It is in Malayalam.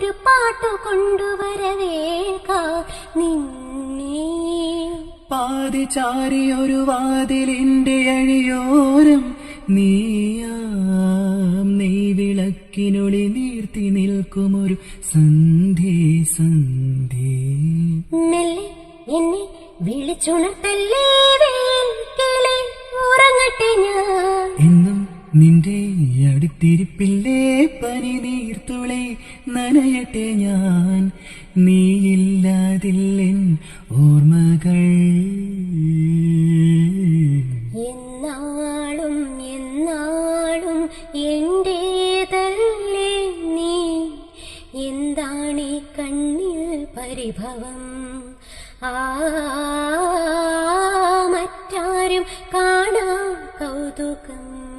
പാട്ടു കൊണ്ടുവരവേൽക്ക നിന്നെ. പാതി ചാരിയൊരു വാതിലിന്റെ അഴിയോരം നീയാം. നെയ് വിളക്കിനൊളി നീർത്തി നിൽക്കുമൊരു സന്ധി സന്ധി മെല്ലെ എന്നെ വിളിച്ചുണർത്തല്ലേ ഉറങ്ങട്ടെ ഞാൻ. എന്നും നിന്റെ അടുത്തിരിപ്പില്ലേ പനി നീർത്തുളി നനയട്ടെ ഞാൻ. നീയില്ലാതില്ലെൻ ഓർമ്മകൾ. എന്നാളും എന്നാളും എന്റേതല്ലേ നീ? എന്താണീ കണ്ണിൽ പരിഭവം? ആ മറ്റാരും കാണാ കൗതുകം.